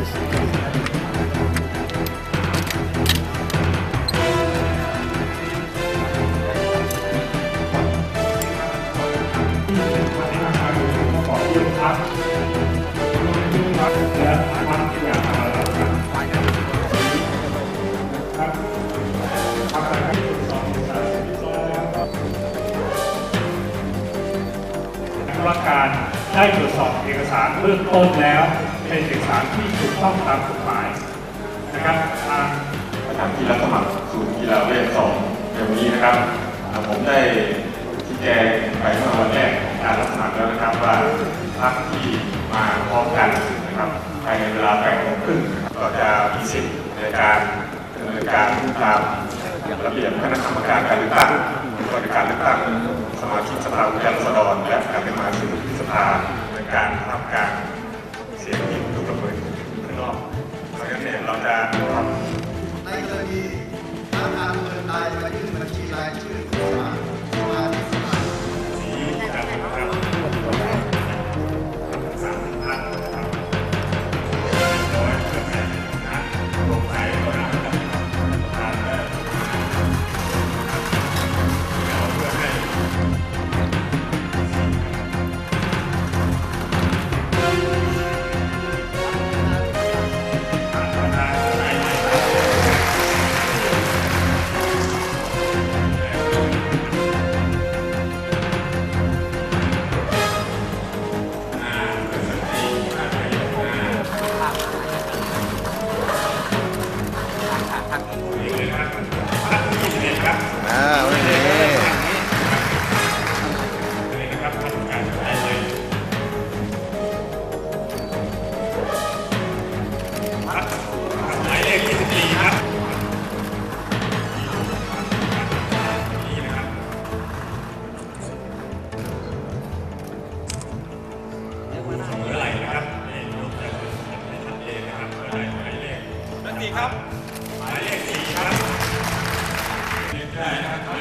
ว่าการได้ตรวจสอบเอกสารเบื้องต้นแล้ว เป็นเอกสารที่ถูกต้องตามกฎหมายนะครับทางประธานที่รับสมัครศูนย์กีฬาเวทสองในวันนี้นะครับ ผมได้ชี้แจงไปเมื่อวันแรกของการรับสมัครแล้วนะครับว่าพรรคที่มาพร้อมกันนะครับภายในเวลา8โมงครึ่งก็จะมีสิทธิ์ในการดำเนินการตามระเบียบคณะกรรมการการเลือกตั้งก็ในการเลือกตั้งสมาชิกสภาผู้แทนราษฎรและการเป็นมาถึงสภาในการทำการ รอบเราจะเราจะทำในกรณีถ้าการเงินตายมายื่นบัญชีรายชื่อผู้สมัครสมาชิกสภาสีครับครับสามพันครับโห้นะลงไสีครับหมายเลขสี่ครับเรียนได้นะครับ